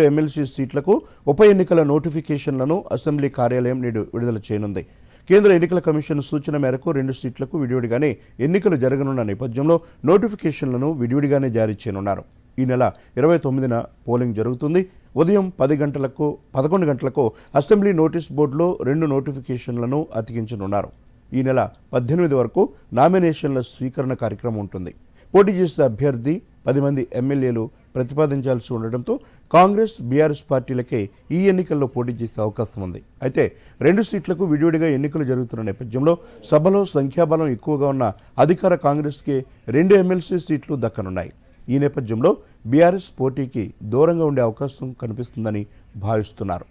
MLC సీట్లకు ఉప ఎన్నికల నోటిఫికేషన్లను అసెంబ్లీ కార్యాలయం నేడు విడుదల చేయనుంది. కేంద్ర ఎన్నికల కమిషన్ సూచన మేరకు రెండు సీట్లకు విడివిడిగానే ఎన్నికలు జరగనున్న నేపథ్యంలో నోటిఫికేషన్లను విడివిడిగానే జారీ చేయనున్నారు. ఈ నెల ఇరవై తొమ్మిదిన పోలింగ్ జరుగుతుంది. ఉదయం పది గంటలకు పదకొండు గంటలకు అసెంబ్లీ నోటీస్ బోర్డులో రెండు నోటిఫికేషన్లను అతికించనున్నారు. ఈ నెల పద్దెనిమిది వరకు నామినేషన్ల స్వీకరణ కార్యక్రమం ఉంటుంది. పోటీ చేసే అభ్యర్థి పది మంది ఎమ్మెల్యేలు ప్రతిపాదించాల్సి ఉండడంతో కాంగ్రెస్ బీఆర్ఎస్ పార్టీలకే ఈ ఎన్నికల్లో పోటీ చేసే అవకాశం ఉంది. అయితే రెండు సీట్లకు విడివిడిగా ఎన్నికలు జరుగుతున్న నేపథ్యంలో సభలో సంఖ్యాబలం ఎక్కువగా ఉన్న అధికార కాంగ్రెస్కి రెండు ఎమ్మెల్సీ సీట్లు దక్కనున్నాయి. ఈ నేపథ్యంలో బీఆర్ఎస్ పోటీకి దూరంగా ఉండే అవకాశం కనిపిస్తుందని భావిస్తున్నారు.